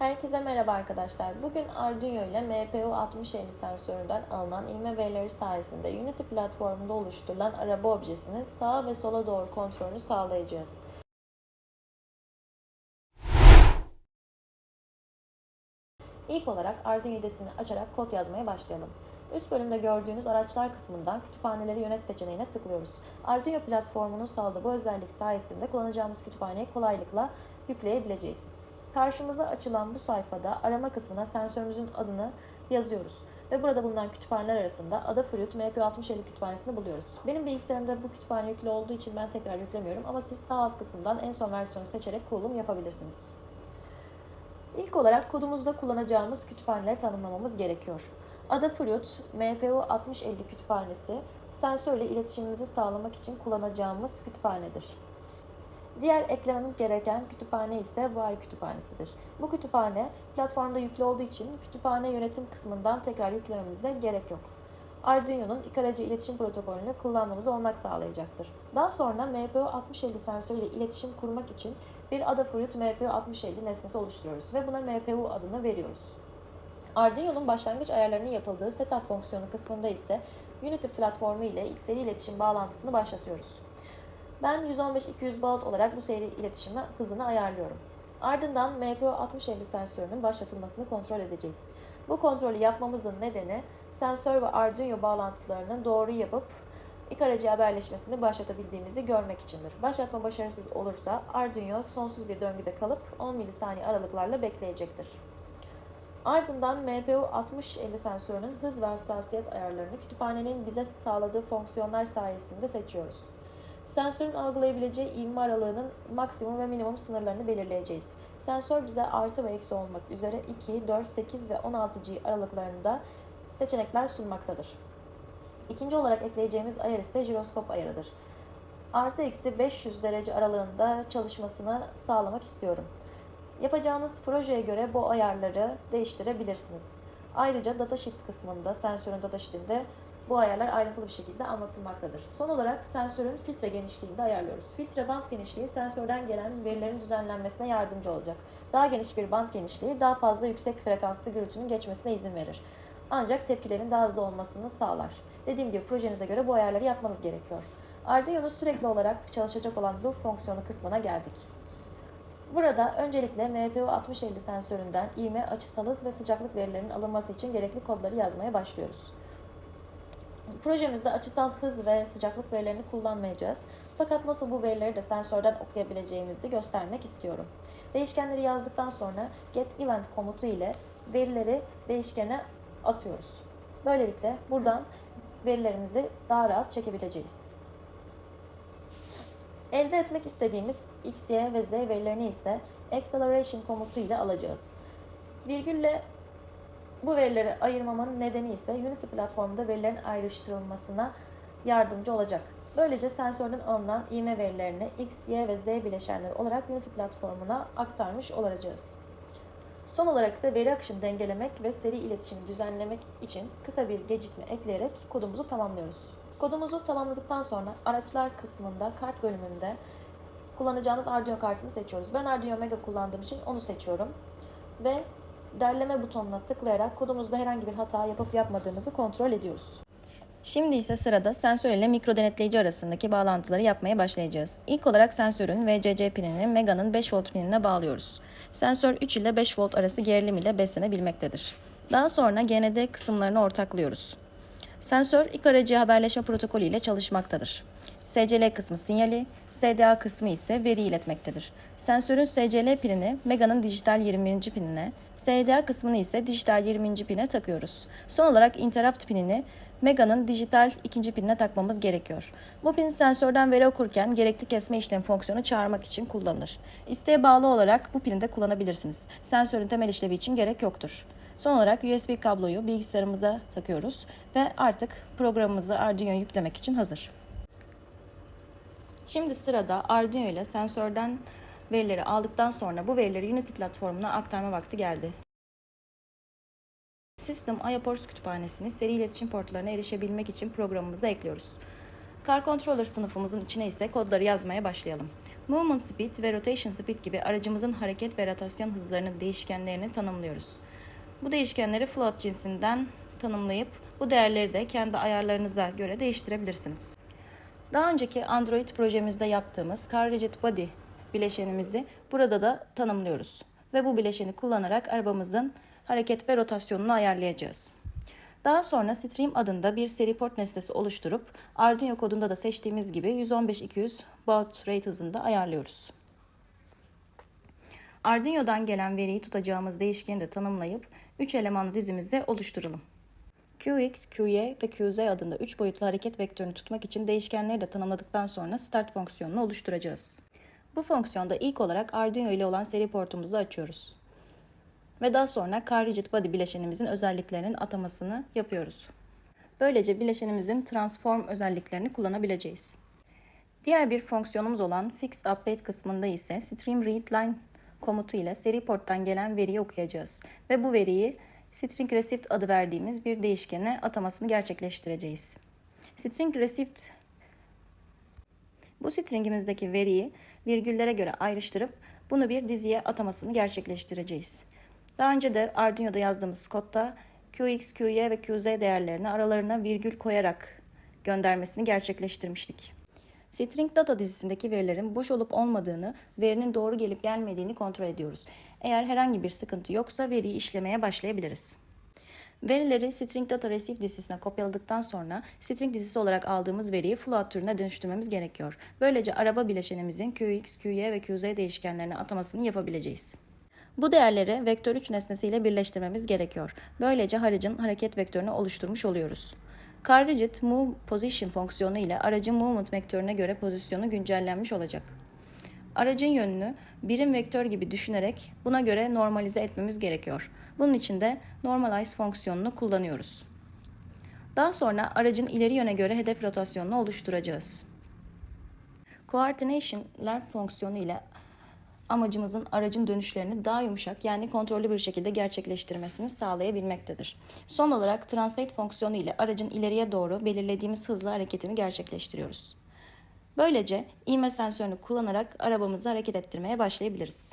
Herkese merhaba arkadaşlar. Bugün Arduino ile MPU6050 sensöründen alınan ivme verileri sayesinde Unity platformunda oluşturulan araba objesinin sağa ve sola doğru kontrolünü sağlayacağız. İlk olarak Arduino IDE'sini açarak kod yazmaya başlayalım. Üst bölümde gördüğünüz araçlar kısmından kütüphaneleri yönet seçeneğine tıklıyoruz. Arduino platformunun sağladığı bu özellik sayesinde kullanacağımız kütüphaneyi kolaylıkla yükleyebileceğiz. Karşımıza açılan bu sayfada arama kısmına sensörümüzün adını yazıyoruz. Ve burada bulunan kütüphaneler arasında Adafruit MP6050 kütüphanesini buluyoruz. Benim bilgisayarımda bu kütüphane yüklü olduğu için ben tekrar yüklemiyorum ama siz sağ alt kısımdan en son versiyonu seçerek kurulum yapabilirsiniz. İlk olarak kodumuzda kullanacağımız kütüphaneleri tanımlamamız gerekiyor. Adafruit MPU6050 kütüphanesi sensörle iletişimimizi sağlamak için kullanacağımız kütüphanedir. Diğer eklememiz gereken kütüphane ise Var kütüphanesidir. Bu kütüphane platformda yüklü olduğu için kütüphane yönetim kısmından tekrar yüklememize gerek yok. Arduino'nun ikaracı iletişim protokolünü kullanmamız olmak sağlayacaktır. Daha sonra MPU6050 sensörüyle iletişim kurmak için bir Adafruit MPU6050 nesnesi oluşturuyoruz ve buna MPU adını veriyoruz. Arduino'nun başlangıç ayarlarının yapıldığı Setup fonksiyonu kısmında ise Unity platformu ile seri iletişim bağlantısını başlatıyoruz. Ben 115-200 baud olarak bu seri iletişimi hızını ayarlıyorum. Ardından MPO6050 sensörünün başlatılmasını kontrol edeceğiz. Bu kontrolü yapmamızın nedeni sensör ve Arduino bağlantılarının doğru yapıp ilk aracı haberleşmesini başlatabildiğimizi görmek içindir. Başlatma başarısız olursa Arduino sonsuz bir döngüde kalıp 10 milisaniye aralıklarla bekleyecektir. Ardından MPU6050 sensörünün hız ve hassasiyet ayarlarını kütüphanenin bize sağladığı fonksiyonlar sayesinde seçiyoruz. Sensörün algılayabileceği ivme aralığının maksimum ve minimum sınırlarını belirleyeceğiz. Sensör bize artı ve eksi olmak üzere 2, 4, 8 ve 16G aralıklarında seçenekler sunmaktadır. İkinci olarak ekleyeceğimiz ayar ise jiroskop ayarıdır. Artı eksi 500 derece aralığında çalışmasını sağlamak istiyorum. Yapacağınız projeye göre bu ayarları değiştirebilirsiniz. Ayrıca datasheet kısmında, sensörün datasheetinde bu ayarlar ayrıntılı bir şekilde anlatılmaktadır. Son olarak sensörün filtre genişliğini de ayarlıyoruz. Filtre band genişliği sensörden gelen verilerin düzenlenmesine yardımcı olacak. Daha geniş bir band genişliği daha fazla yüksek frekanslı gürültünün geçmesine izin verir. Ancak tepkilerin daha hızlı olmasını sağlar. Dediğim gibi projenize göre bu ayarları yapmanız gerekiyor. Arduino'nun sürekli olarak çalışacak olan loop fonksiyonu kısmına geldik. Burada öncelikle MPU6050 sensöründen ivme, açısal hız ve sıcaklık verilerinin alınması için gerekli kodları yazmaya başlıyoruz. Projemizde açısal hız ve sıcaklık verilerini kullanmayacağız. Fakat nasıl bu verileri de sensörden okuyabileceğimizi göstermek istiyorum. Değişkenleri yazdıktan sonra get event komutu ile verileri değişkene atıyoruz. Böylelikle buradan verilerimizi daha rahat çekebileceğiz. Elde etmek istediğimiz x, y ve z verilerini ise acceleration komutu ile alacağız. Virgülle bu verileri ayırmamın nedeni ise Unity platformunda verilerin ayrıştırılmasına yardımcı olacak. Böylece sensörden alınan ivme verilerini X, Y ve Z bileşenleri olarak Unity platformuna aktarmış olacağız. Son olarak ise veri akışını dengelemek ve seri iletişimi düzenlemek için kısa bir gecikme ekleyerek kodumuzu tamamlıyoruz. Kodumuzu tamamladıktan sonra araçlar kısmında kart bölümünde kullanacağımız Arduino kartını seçiyoruz. Ben Arduino Mega kullandığım için onu seçiyorum ve derleme butonuna tıklayarak kodumuzda herhangi bir hata yapıp yapmadığımızı kontrol ediyoruz. Şimdi ise sırada sensör ile mikro denetleyici arasındaki bağlantıları yapmaya başlayacağız. İlk olarak sensörün VCC pinini Mega'nın 5 volt pinine bağlıyoruz. Sensör 3 ile 5 volt arası gerilim ile beslenebilmektedir. Daha sonra GND kısımlarını ortaklıyoruz. Sensör ilk aracı haberleşme protokolü ile çalışmaktadır. SCL kısmı sinyali, SDA kısmı ise veri iletmektedir. Sensörün SCL pinini Mega'nın dijital 20. pinine, SDA kısmını ise dijital 20. pine takıyoruz. Son olarak interrupt pinini Mega'nın dijital 2. pinine takmamız gerekiyor. Bu pin sensörden veri okurken gerekli kesme işlem fonksiyonu çağırmak için kullanılır. İsteğe bağlı olarak bu pini de kullanabilirsiniz. Sensörün temel işlevi için gerek yoktur. Son olarak USB kabloyu bilgisayarımıza takıyoruz ve artık programımızı Arduino yüklemek için hazır. Şimdi sırada Arduino ile sensörden verileri aldıktan sonra bu verileri Unity platformuna aktarma vakti geldi. System IAPORS kütüphanesini seri iletişim portlarına erişebilmek için programımıza ekliyoruz. Car Controller sınıfımızın içine ise kodları yazmaya başlayalım. Movement speed ve rotation speed gibi aracımızın hareket ve rotasyon hızlarının değişkenlerini tanımlıyoruz. Bu değişkenleri float cinsinden tanımlayıp bu değerleri de kendi ayarlarınıza göre değiştirebilirsiniz. Daha önceki Android projemizde yaptığımız Car Rigid Body bileşenimizi burada da tanımlıyoruz. Ve bu bileşeni kullanarak arabamızın hareket ve rotasyonunu ayarlayacağız. Daha sonra Stream adında bir seri port nesnesi oluşturup Arduino kodunda da seçtiğimiz gibi 115-200 baud rate hızında ayarlıyoruz. Arduino'dan gelen veriyi tutacağımız değişkeni de tanımlayıp 3 elemanlı dizimizi oluşturalım. QX, QY ve QZ adında 3 boyutlu hareket vektörünü tutmak için değişkenleri de tanımladıktan sonra start fonksiyonunu oluşturacağız. Bu fonksiyonda ilk olarak Arduino ile olan seri portumuzu açıyoruz. Ve daha sonra Car Rigid Body bileşenimizin özelliklerinin atamasını yapıyoruz. Böylece bileşenimizin transform özelliklerini kullanabileceğiz. Diğer bir fonksiyonumuz olan Fixed Update kısmında ise Stream Read Line komutu ile seri porttan gelen veriyi okuyacağız ve bu veriyi string received adı verdiğimiz bir değişkene atamasını gerçekleştireceğiz. String received bu stringimizdeki veriyi virgüllere göre ayrıştırıp bunu bir diziye atamasını gerçekleştireceğiz. Daha önce de Arduino'da yazdığımız kodda QX, QY ve QZ değerlerini aralarına virgül koyarak göndermesini gerçekleştirmiştik. String data dizisindeki verilerin boş olup olmadığını, verinin doğru gelip gelmediğini kontrol ediyoruz. Eğer herhangi bir sıkıntı yoksa veriyi işlemeye başlayabiliriz. Verileri string data receive dizisine kopyaladıktan sonra string dizisi olarak aldığımız veriyi float türüne dönüştürmemiz gerekiyor. Böylece araba bileşenimizin QX, QY ve QZ değişkenlerine atamasını yapabileceğiz. Bu değerleri vektör 3 nesnesiyle birleştirmemiz gerekiyor. Böylece haricin hareket vektörünü oluşturmuş oluyoruz. Car Rigid Move Position fonksiyonu ile aracın movement vektörüne göre pozisyonu güncellenmiş olacak. Aracın yönünü birim vektör gibi düşünerek buna göre normalize etmemiz gerekiyor. Bunun için de normalize fonksiyonunu kullanıyoruz. Daha sonra aracın ileri yöne göre hedef rotasyonunu oluşturacağız. Coordination lerp fonksiyonu ile amacımızın aracın dönüşlerini daha yumuşak yani kontrollü bir şekilde gerçekleştirmesini sağlayabilmektedir. Son olarak translate fonksiyonu ile aracın ileriye doğru belirlediğimiz hızla hareketini gerçekleştiriyoruz. Böylece ivme sensörünü kullanarak arabamızı hareket ettirmeye başlayabiliriz.